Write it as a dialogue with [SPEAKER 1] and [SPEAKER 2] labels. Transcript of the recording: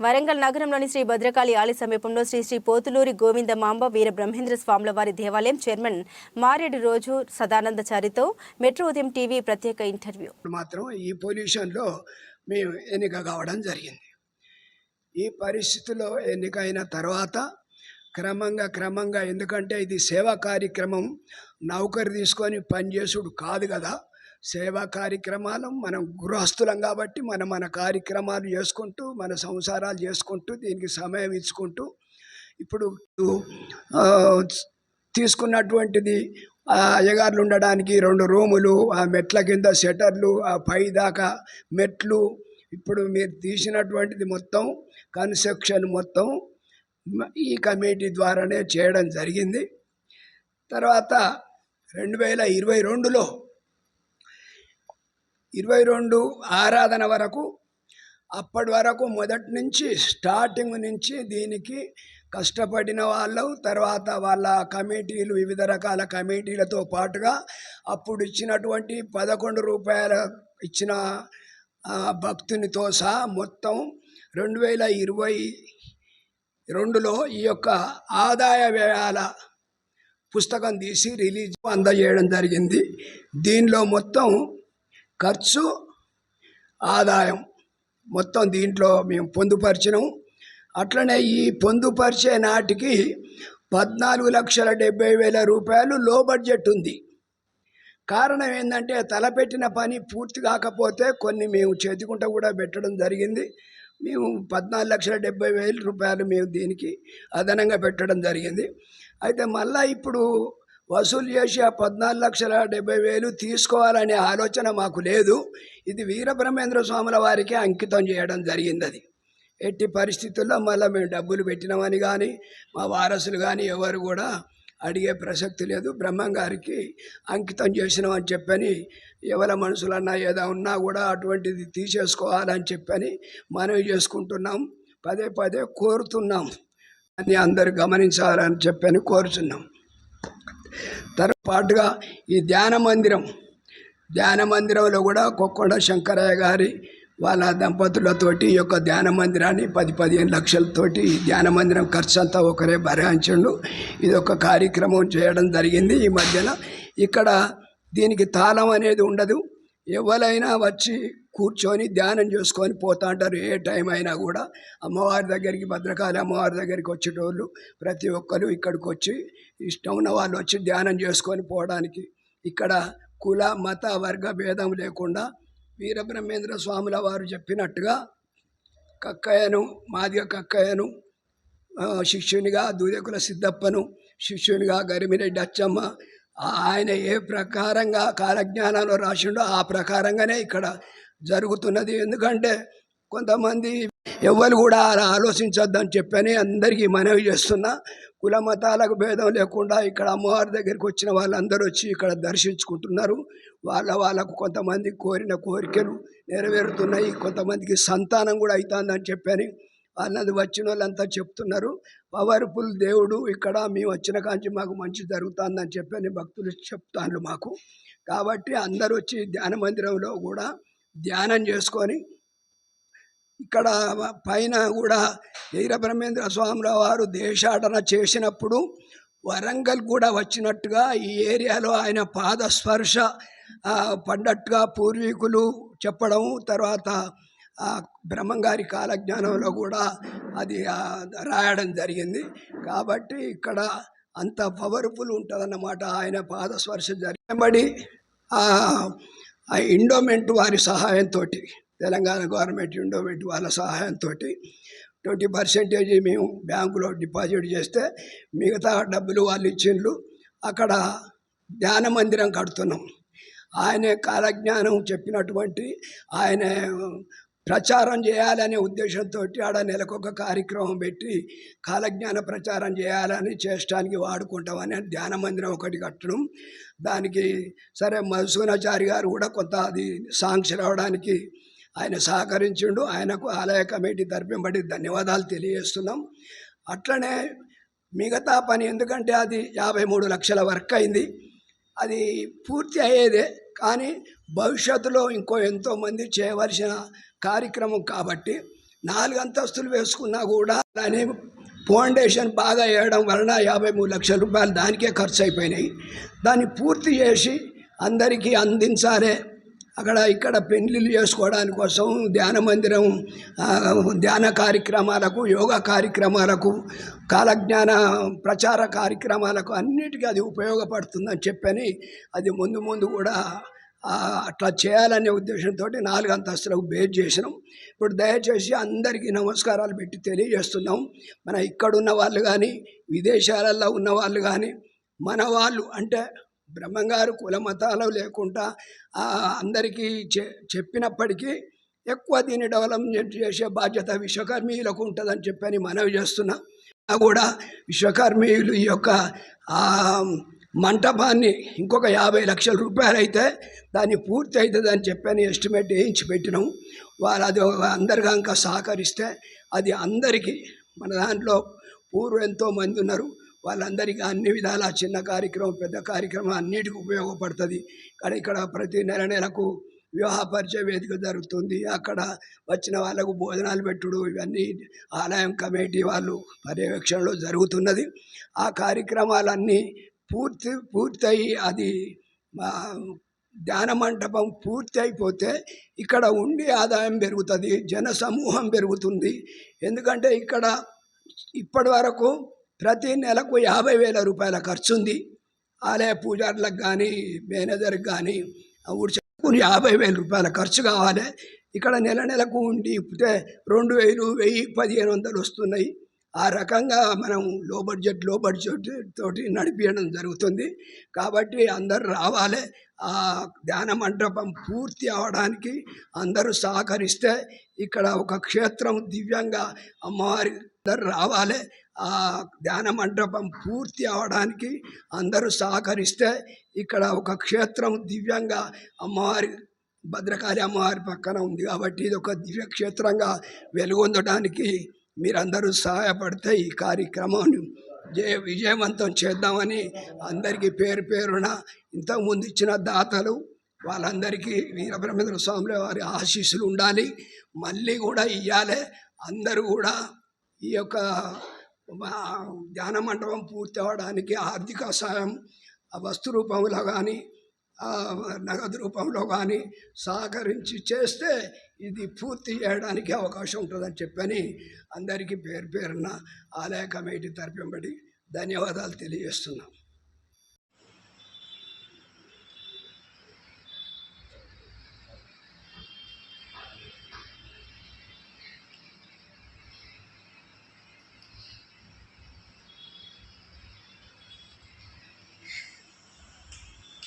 [SPEAKER 1] వరంగల్ నగరంలోని శ్రీ భద్రకాళి ఆలయ సమీపంలో శ్రీ శ్రీ పోతులూరి గోవింద మాంబ వీర బ్రహ్మేంద్ర స్వాముల వారి దేవాలయం చైర్మన్ మారేడు రోజు సదానందచారితో మెట్రో ఉదయం టీవీ ప్రత్యేక ఇంటర్వ్యూ.
[SPEAKER 2] మాత్రం ఈ పొల్యూషన్లో మేము ఎన్నిక కావడం జరిగింది. ఈ పరిస్థితిలో ఎన్నికైన తర్వాత క్రమంగా క్రమంగా ఎందుకంటే ఇది సేవా కార్యక్రమం నౌకరు తీసుకొని పనిచేసుడు కాదు కదా. సేవా కార్యక్రమాలు మనం గృహస్థులం కాబట్టి మనం మన కార్యక్రమాలు చేసుకుంటూ మన సంసారాలు చేసుకుంటూ దీనికి సమయం ఇచ్చుకుంటూ ఇప్పుడు తీసుకున్నటువంటిది ఆ అయ్యగారులు ఉండడానికి రెండు రూములు ఆ మెట్ల కింద షటర్లు ఆ పై దాకా మెట్లు ఇప్పుడు మీరు తీసినటువంటిది మొత్తం కన్స్ట్రక్షన్ మొత్తం ఈ కమిటీ ద్వారానే చేయడం జరిగింది. తర్వాత రెండు వేల ఇరవై రెండులో ఇరవై రెండు ఆరాధన వరకు అప్పటి వరకు మొదటి నుంచి స్టార్టింగ్ నుంచి దీనికి కష్టపడిన వాళ్ళు తర్వాత వాళ్ళ కమిటీలు వివిధ రకాల కమిటీలతో పాటుగా అప్పుడు ఇచ్చినటువంటి పదకొండు రూపాయల ఇచ్చిన భక్తునితో సహా మొత్తం రెండు వేల ఇరవై రెండులో ఈ యొక్క ఆదాయ వ్యయాల పుస్తకం తీసి రిలీజ్ అందజేయడం జరిగింది. దీనిలో మొత్తం ఖర్చు ఆదాయం. మొత్తం దీంట్లో మేము పొందుపరిచినాం. అట్లనే ఈ పొందుపరిచే నాటికి పద్నాలుగు లక్షల డెబ్బై వేల రూపాయలు లో బడ్జెట్ ఉంది. కారణం ఏంటంటే తలపెట్టిన పని పూర్తి కాకపోతే కొన్ని మేము చేతికుంట కూడా పెట్టడం జరిగింది. మేము పద్నాలుగు లక్షల డెబ్బై వేల రూపాయలు మేము దీనికి అదనంగా పెట్టడం జరిగింది. అయితే మళ్ళీ ఇప్పుడు వసూలు చేసి ఆ పద్నాలుగు లక్షల డెబ్బై వేలు తీసుకోవాలనే ఆలోచన మాకు లేదు. ఇది వీరబ్రహ్మేంద్ర స్వాముల వారికి అంకితం చేయడం జరిగింది అది. ఎట్టి పరిస్థితుల్లో మళ్ళీ మేము డబ్బులు పెట్టినామని కానీ మా వారసులు కానీ ఎవరు కూడా అడిగే ప్రసక్తి లేదు. బ్రహ్మం గారికి అంకితం చేసినామని చెప్పని ఎవరి మనసులన్నా ఏదో ఉన్నా కూడా అటువంటిది తీసేసుకోవాలని చెప్పని మనవి చేసుకుంటున్నాం. పదే పదే కోరుతున్నాం. అని అందరు గమనించాలని చెప్పని కోరుచున్నాం. తర్పాటుగా ఈ ధ్యాన మందిరం. ధ్యాన మందిరంలో కూడా కొక్కొండ శంకరయ్య గారి వాళ్ళ దంపతులతోటి ఈ యొక్క ధ్యాన మందిరాన్ని పది పదిహేను లక్షలతోటి ఈ ధ్యాన మందిరం ఖర్చు అంతా ఒకరే భరించండు ఇది ఒక కార్యక్రమం చేయడం జరిగింది. ఈ మధ్యన ఇక్కడ దీనికి తాళం అనేది ఉండదు. ఎవరైనా వచ్చి కూర్చొని ధ్యానం చేసుకొని పోతా అంటారు. ఏ టైం అయినా కూడా అమ్మవారి దగ్గరికి భద్రకాళి అమ్మవారి దగ్గరికి వచ్చేటోళ్ళు ప్రతి ఒక్కరు ఇక్కడికి వచ్చి ఇష్టం ఉన్న వాళ్ళు వచ్చి ధ్యానం చేసుకొని పోవడానికి ఇక్కడ కుల మత వర్గ భేదం లేకుండా వీరబ్రహ్మేంద్ర స్వాముల వారు చెప్పినట్టుగా కక్కయ్యను మాదిగ కక్కయ్యను శిష్యునిగా దూదకుల సిద్ధప్పను శిష్యునిగా గరిమిరెడ్డి అచ్చమ్మ ఆయన ఏ ప్రకారంగా కాలజ్ఞానంలో రాసిండో ఆ ప్రకారంగానే ఇక్కడ జరుగుతున్నది. ఎందుకంటే కొంతమంది ఎవ్వరు కూడా అలా ఆలోచించొద్దని చెప్పని అందరికీ మనవి చేస్తున్నా. కుల మతాలకు భేదం లేకుండా ఇక్కడ అమ్మవారి దగ్గరికి వచ్చిన వాళ్ళందరూ వచ్చి ఇక్కడ దర్శించుకుంటున్నారు. వాళ్ళ వాళ్ళకు కొంతమంది కోరిన కోరికలు నెరవేరుతున్నాయి. కొంతమందికి సంతానం కూడా అవుతుందని చెప్పని అన్నది వచ్చిన వాళ్ళంతా చెప్తున్నారు. పవర్ఫుల్ దేవుడు ఇక్కడ మేము వచ్చిన కాంచి మాకు మంచి జరుగుతుందని చెప్పని భక్తులు చెప్తాను మాకు. కాబట్టి అందరూ వచ్చి ధ్యాన మందిరంలో కూడా ధ్యానం చేసుకొని ఇక్కడ పైన కూడా వీరబ్రహ్మేంద్ర స్వాముల వారు దేశాటన చేసినప్పుడు వరంగల్ కూడా వచ్చినట్టుగా ఈ ఏరియాలో ఆయన పాద స్పర్శ పడ్డట్టుగా పూర్వీకులు చెప్పడం తర్వాత బ్రహ్మంగారి కాలజ్ఞానంలో కూడా అది రాయడం జరిగింది. కాబట్టి ఇక్కడ అంత పవర్ఫుల్ ఉంటుందన్నమాట. ఆయన పాదస్పర్శ జరిగబడి ఆ ఇండోమెంట్ వారి సహాయంతో తెలంగాణ గవర్నమెంట్ ఇండోమెంట్ వాళ్ళ సహాయంతో ట్వంటీ పర్సెంటేజ్ మేము బ్యాంకులో డిపాజిట్ చేస్తే మిగతా డబ్బులు వాళ్ళు ఇచ్చిండ్రు. అక్కడ ధ్యాన మందిరం కడుతున్నాం. ఆయన కాలజ్ఞానం చెప్పినటువంటి ఆయన ప్రచారం చేయాలనే ఉద్దేశంతో ఆడ నెలకొక కార్యక్రమం పెట్టి కాలజ్ఞాన ప్రచారం చేయాలని చేష్టానికి వాడుకుంటామని ధ్యాన మందిరం ఒకటి కట్టడం. దానికి సరే మధుసూనాచారి గారు కూడా కొంత అది సాంక్షన్ అవడానికి ఆయన సహకరించిండు. ఆయనకు ఆలయ కమిటీ తరపింబడి ధన్యవాదాలు తెలియజేస్తున్నాం. అట్లనే మిగతా పని ఎందుకంటే అది యాభై మూడు లక్షల వర్క్ అయింది. అది పూర్తి అయ్యేదే కానీ భవిష్యత్తులో ఇంకో ఎంతోమంది చేయవలసిన కార్యక్రమం కాబట్టి నాలుగు అంతస్తులు వేసుకున్నా కూడా దాని ఫౌండేషన్ బాగా వేయడం వలన యాభై మూడు లక్షల రూపాయలు దానికే ఖర్చు అయిపోయినాయి. దాన్ని పూర్తి చేసి అందరికీ అందించాలే. అక్కడ ఇక్కడ పెళ్ళిళ్ళు చేసుకోవడానికి కోసం ధ్యాన మందిరం ధ్యాన కార్యక్రమాలకు యోగా కార్యక్రమాలకు కాలజ్ఞాన ప్రచార కార్యక్రమాలకు అన్నిటికీ అది ఉపయోగపడుతుందని చెప్పని అది ముందు ముందు కూడా అట్లా చేయాలనే ఉద్దేశంతో నాలుగు అంతస్తులకు బేస్ చేసినాం. ఇప్పుడు దయచేసి అందరికీ నమస్కారాలు పెట్టి తెలియజేస్తున్నాం. మన ఇక్కడున్న వాళ్ళు కానీ విదేశాలలో ఉన్న వాళ్ళు కానీ మన వాళ్ళు అంటే బ్రహ్మంగారు కుల మతాలు లేకుండా అందరికీ చె చెప్పినప్పటికీ ఎక్కువ దీన్ని డెవలప్మెంట్ చేసే బాధ్యత విశ్వకర్మీయులకు ఉంటుందని చెప్పని మనవి చేస్తున్నా. ఆ కూడా విశ్వకర్మీయులు ఈ యొక్క మంటపాన్ని ఇంకొక యాభై లక్షల రూపాయలు అయితే దాన్ని పూర్తి అవుతుంది అని చెప్పని ఎస్టిమేట్ వేయించి పెట్టినాం వారు అది అందరిగా ఇంకా సహకరిస్తే అది అందరికీ మన దాంట్లో పూర్వం ఎంతో మంది ఉన్నారు. వాళ్ళందరికీ అన్ని విధాల చిన్న కార్యక్రమం పెద్ద కార్యక్రమం అన్నిటికీ ఉపయోగపడుతుంది. కానీ ఇక్కడ ప్రతి నెల నెలకు వివాహ పరిచయ వేదిక జరుగుతుంది. అక్కడ వచ్చిన వాళ్ళకు భోజనాలు పెట్టుడు ఇవన్నీ ఆలయం కమిటీ వాళ్ళు పర్యవేక్షణలో జరుగుతున్నది. ఆ కార్యక్రమాలన్నీ పూర్తి పూర్తయి అది మా ధ్యాన మంటపం పూర్తి అయిపోతే ఇక్కడ ఉండి ఆదాయం పెరుగుతుంది జన సమూహం పెరుగుతుంది. ఎందుకంటే ఇక్కడ ఇప్పటి వరకు ప్రతి నెలకు యాభై వేల రూపాయల ఖర్చు ఉంది ఆలయ పూజారులకు కానీ మేనేజర్కి కానీ ఊడ్చుకుని యాభై వేల రూపాయల ఖర్చు కావాలి. ఇక్కడ నెల నెలకు ఉండి ఇప్పుడే రెండు వేలు వెయ్యి పదిహేను వందలు వస్తున్నాయి. ఆ రకంగా మనం లో బడ్జెట్లో బడ్జెట్ తోటి నడిపించడం జరుగుతుంది. కాబట్టి అందరూ రావాలి. ఆ ధ్యాన మండపం పూర్తి అవడానికి అందరూ సహకరిస్తే ఇక్కడ ఒక క్షేత్రం దివ్యంగా అమ్మవారి అందరూ రావాలి. ఆ ధ్యాన మండపం పూర్తి అవడానికి అందరూ సహకరిస్తే ఇక్కడ ఒక క్షేత్రం దివ్యంగా అమ్మవారి భద్రకాళి అమ్మవారి పక్కన ఉంది కాబట్టి ఇది ఒక దివ్య క్షేత్రంగా వెలుగొందడానికి మీరందరూ సహాయపడితే ఈ కార్యక్రమాన్ని జయ విజయవంతం చేద్దామని అందరికీ పేరు పేరున ఇంతకుముందు ఇచ్చిన దాతలు వాళ్ళందరికీ వీరబ్రహ్మేంద్ర స్వాముల వారి ఆశీస్సులు ఉండాలి. మళ్ళీ కూడా ఇవ్వాలి అందరూ కూడా ఈ యొక్క ధ్యాన మండపం పూర్తి అవ్వడానికి ఆర్థిక సాయం వస్తు రూపంలో కానీ నగదు రూపంలో కానీ సహకరించి చేస్తే ఇది పూర్తి చేయడానికి అవకాశం ఉంటుందని చెప్పని అందరికీ పేరు పేరున ఆలయ కమిటీ తరపింబడి ధన్యవాదాలు తెలియజేస్తున్నాం.